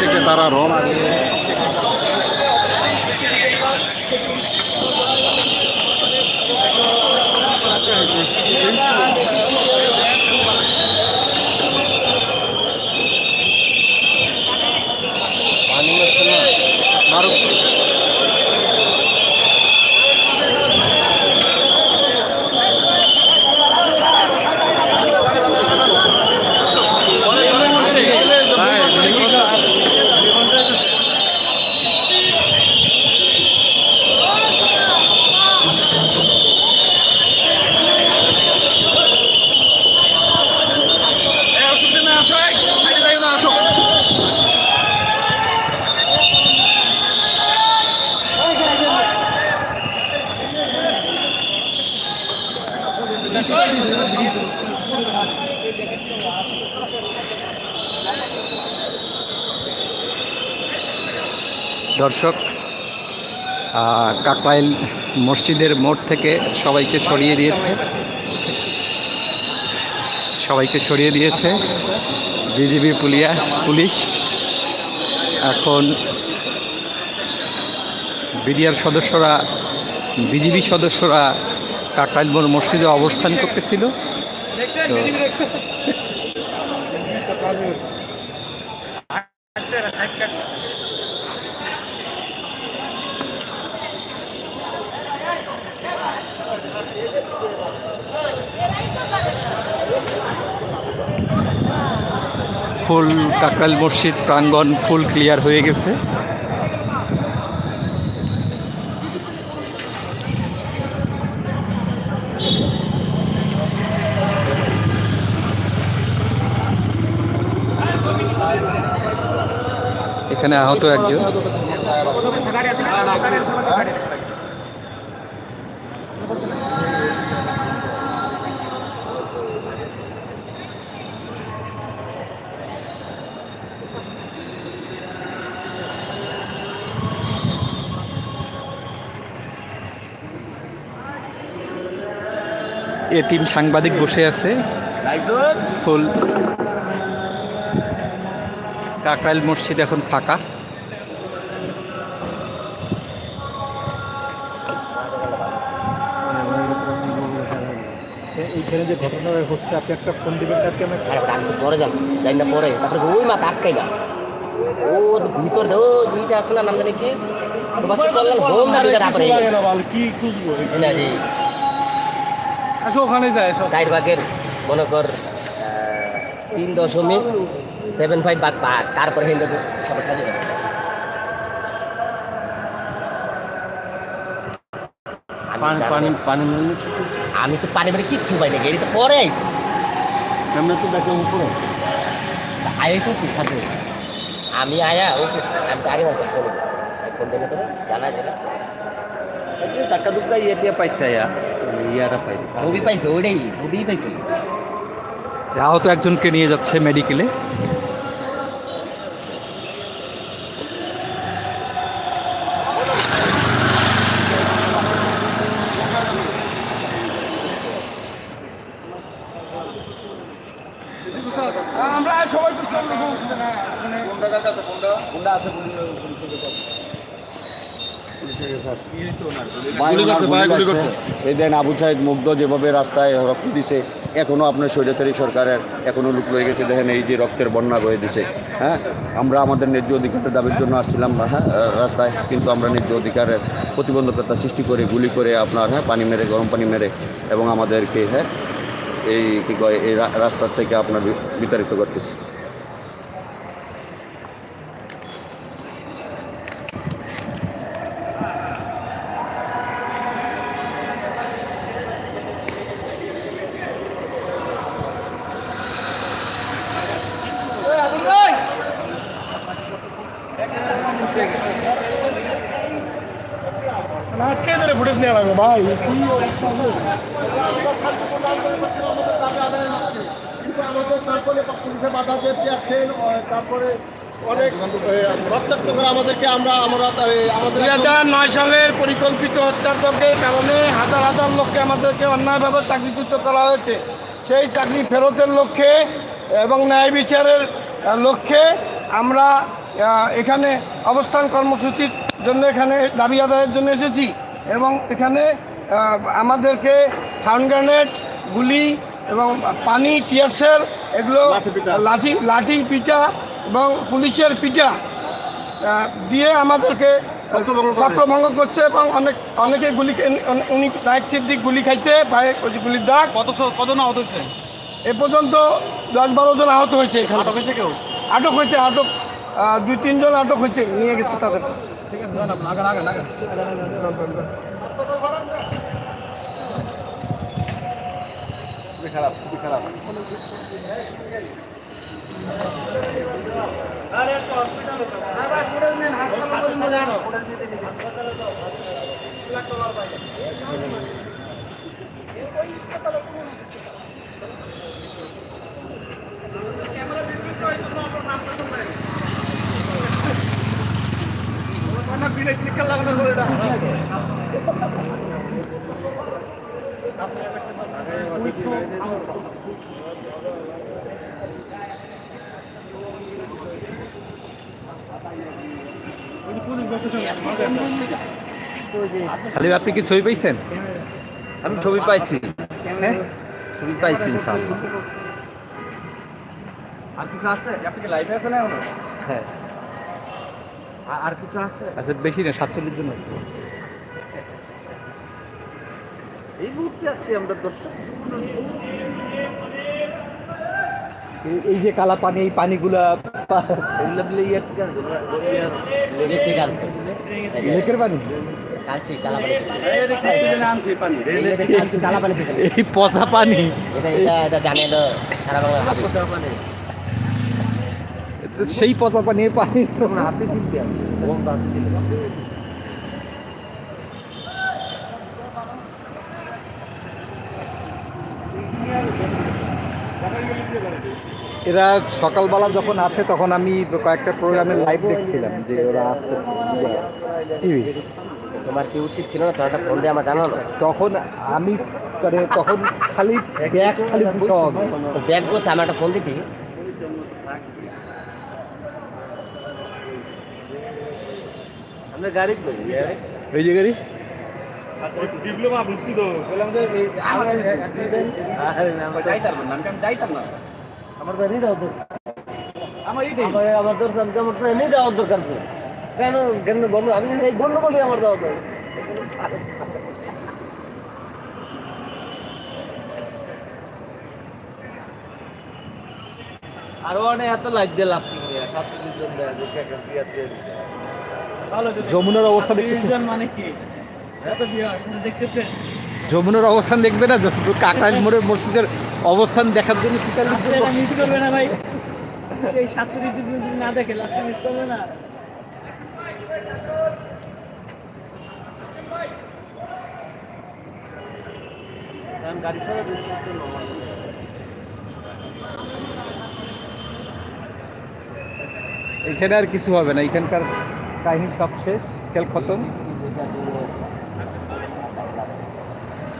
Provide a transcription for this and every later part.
থেকে তারা রওনা কাকরাইল মসজিদের মোড় থেকে সবাইকে সরিয়ে দিয়েছে। সবাইকে সরিয়ে দিয়েছে। বিজিবি পুলিয়া, পুলিশ। এখন বিডিআর সদস্যরা, বিজিবি সদস্যরা কাকরাইল মসজিদে অবস্থান করতেছিল। ফুল কাকরাইল মসজিদ প্রাঙ্গণ ফুল ক্লিয়ার হয়ে গেছে। এখানে আহত একজন। এতিম সাংবাদিক বসে আছে। ফুল। কাকরাইল মসজিদ এখন ফাঁকা। এইখানে যে ঘটনা হচ্ছে আপনি একটা ফোন দিবেন তাকে আমি পরে যাচ্ছি যাই না পরে তারপরে ওই মাথা আটকাই না। ও ভিতর ও যেটা আছে না নাম জানি কি? বাসে হোম দাবি তারপরে কি খুঁজবো? না ওখানে যায় চার ভাগের মনে কর তিন দশমিক সেভেন ফাইভ ভাগ ভাগ তারপরে হিন্দু কাজে। আমি তো পানি মানে কিচ্ছু পাই না গেড়ি তো পরে আইছি আমরা তো দেখলাম উপরে? আয় তো কি থাকবে আমি আয়া ও আমি তো আগে না ফোন দিলে তো জানা জানা টাকা দুটা ইয়ে পাইছে ইয়া ইয়াটা পাইছে। ছবি পাইছে ওইটাই ছবি পাইছে। আহত একজনকে নিয়ে যাচ্ছে মেডিকেলে আমরা সবাই গুলি করছে এই দেন আবু সাইদ মুগ্ধ যেভাবে রাস্তায় রক্ত দিছে এখনও আপনার স্বৈরাচারী সরকারের এখনও লুক রয়ে গেছে। দেখেন এই যে রক্তের বন্যা বয়ে দিছে হ্যাঁ? আমরা আমাদের ন্যায্য অধিকারের দাবির জন্য আসছিলাম হ্যাঁ রাস্তায় কিন্তু আমরা ন্যায্য অধিকারের প্রতিবন্ধকতা সৃষ্টি করে গুলি করে আপনার হ্যাঁ পানি মেরে গরম পানি মেরে এবং আমাদেরকে হ্যাঁ এই কি কয় এই রাস্তার থেকে আপনার বিতাড়িত করতেছে ফুটেজ নেওয়া লাগবে ভাই তারপরে পুলিশে বাধা দিয়েছে তারপরে অনেক এ, রক্তাক্ত করে আমাদেরকে আমরা আমরা এ, আমাদের দুই হাজার নয় সালের পরিকল্পিত কারণে হাজার হাজার লোককে আমাদেরকে অন্যায়ভাবে করা হয়েছে। সেই চাকরি ফেরতের লক্ষ্যে এবং ন্যায় বিচারের লক্ষ্যে আমরা এখানে অবস্থান কর্মসূচির জন্য এখানে দাবি আদায়ের জন্য এসেছি। এবং এখানে আমাদেরকে সাউন্ড গ্রেনেড গুলি এবং পানি টিয়াসের এগুলো লাঠি লাঠি পিঠা এবং পুলিশের পিঠা দিয়ে আমাদেরকে ছত্রভঙ্গ করছে এবং অনেক অনেকে গুলি উনি- নায়ক সিদ্দিক গুলি খাইছে পায়ে ওই গুলির দাগ। কত কত না হতে হচ্ছে এ পর্যন্ত দশ বারো জন আহত হয়েছে এখানে। আটক হয়েছে কেউ? আটক হয়েছে আটক দুই তিনজন আটক হয়েছে নিয়ে গেছে তাদের। ঠিক আছে জানাব আগান আগান আগান খুবই খারাপ খুবই খারাপ। খালি আপনি কি ছবি পাইছেন? আমি ছবি পাইছি। ছবি পাইছি ইনশাআল্লাহ। আর কিছু আছে? আপনি কি লাইভে আছেন এখনও? হ্যাঁ। আর- কিছু আছে? আচ্ছা বেশি না সাতচল্লিশ জন আছে। এই মুহূর্তে আছি আমরা দর্শক এই- যে কালা পানি এই পানিগুলা লেকের পানি। এই পচা পানি। এটা এটা এটা জানে না সারা বাংলা হাবি। সেই পচা পানি এই পানি তো হাতে দিতে এরা সকালবেলা যখন আসে তখন আমি কয়েকটা প্রোগ্রামে লাইভ দেখছিলাম যে ওরা আসতে টিভি। তোমার কি উচিত ছিল না? তোমার একটা ফোন দিয়ে আমার জানানো তখন আমি মানে তখন খালি ব্যাগ খালি ব্যাগ বসে আমার একটা ফোন দিতি আমরা গাড়ি করি এই যে গাড়ি? ডিপ্লোমা বুঝছি তো। বললাম আমার আমরা যাইতাম না। আমি যাইতাম না। আমার তো এনে দাও তো। আমার এইটাই। আমার আমার দরকার আমার তো এনে দেওয়ার দরকার কেন কেন গণ্য আমি এই গণ্য আমার দেওয়া দরকার আরও অনেক এত লাইট দিয়ে লাভ কি জন যমুনার অবস্থা মানে কি? দেখতেছেন? যমুনার অবস্থান দেখবে না কাকরাইল মোড়ের মসজিদের অবস্থান দেখার জন্য কি মিস করবে না ভাই। সেই যদি না দেখে লাস্টে মিস করবে না। গাড়ি ছাড়া বেশি তো নয়। এখানে আর কিছু হবে না এখানকার কাহিনী সব শেষ খেল খতম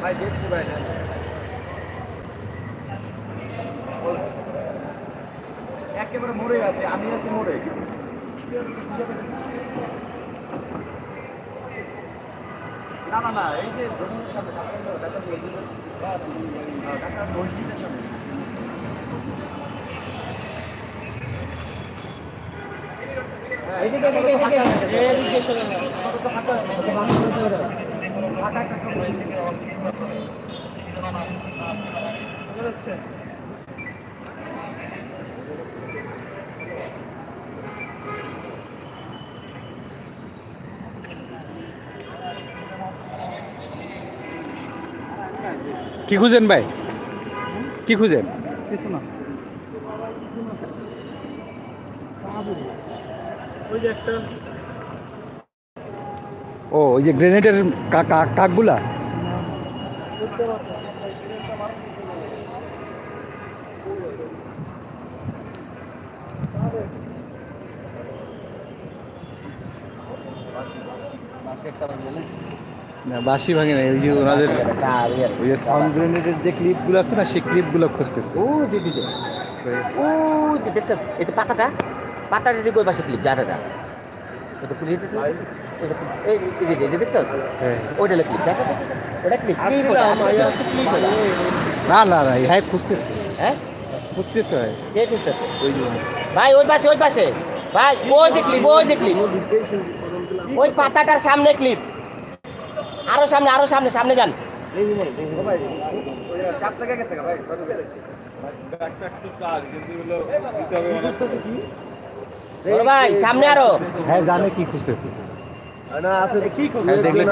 ভাই একেবারে মরে গেছে, আমি আছি মরে। না না না, এই যে জমির সামনে ঢাকা মসজিদের সামনে কি খুঁজেন ভাই? কি খুঁজেন? কিছু না। ও ওই যে গ্রেনেডের কাকগুলা? না বাসি ভাঙে না এই যে ওনাদের ওই যে সাউন্ড গ্রেনেডের যে ক্লিপগুলো আছে না সেই ক্লিপগুলো খুঁজতেছে। ও দিদি ও যে দেখছিস এটা পাকাটা পাতাটা দিকে ওই পাশে ক্লিপ যা ওই তো পুলিশ দিতেছে। হ্যাঁ। না না না হ্যাঁ খুঁজতেছে। হ্যাঁ? খুঁজতেছে ভাই। কে খুঁজতেছে? ভাই ওই পাশে ওই পাশে। ভাই ওই যে ক্লিপ ওই যে ক্লিপ ওই পাতাটার সামনে ক্লিপ আরও সামনে আরও সামনে সামনে যান। ভাই সামনে আরও। হ্যাঁ জানে কি খুঁজতেছে। না আসলে কি করবে হ্যাঁ, দেখলে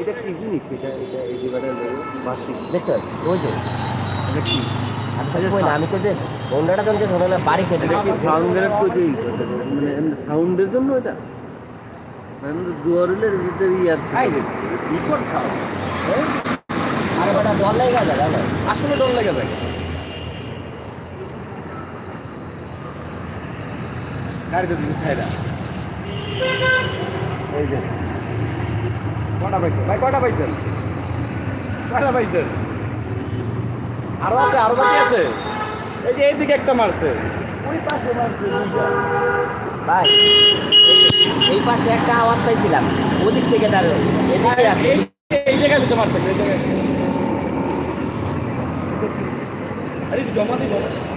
এটা কি জিনিস? এটা এটা এই যে মানে বাসি দেখছ ওই যে। এটা কি? আমি তো যে বাড়ি খেতে সাউন্ডের তো যে মানে সাউন্ডের জন্য এটা? মানে দুয়ারের ভিতরে ই আছে। রিপোর্ট সাউন্ড আরে বেটা ডর লাগে গেছে আসলে ডর লেগে যায় গাড়িতে দিন ছাইরা এই যে। কটা পাইছেন ভাই কটা পাইছেন? কয়টা পাইছেন? আরও আছে আরও বাকি আছে এই যে এইদিকে একটা মারছে ভাই এই পাশে একটা আওয়াজ পাইছিলাম ওদিক থেকে দাঁড়ো এই জায়গায় দিতে মারছে এই জায়গায় আরে জমা দিব হয়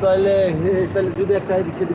তাহলে যদি একটা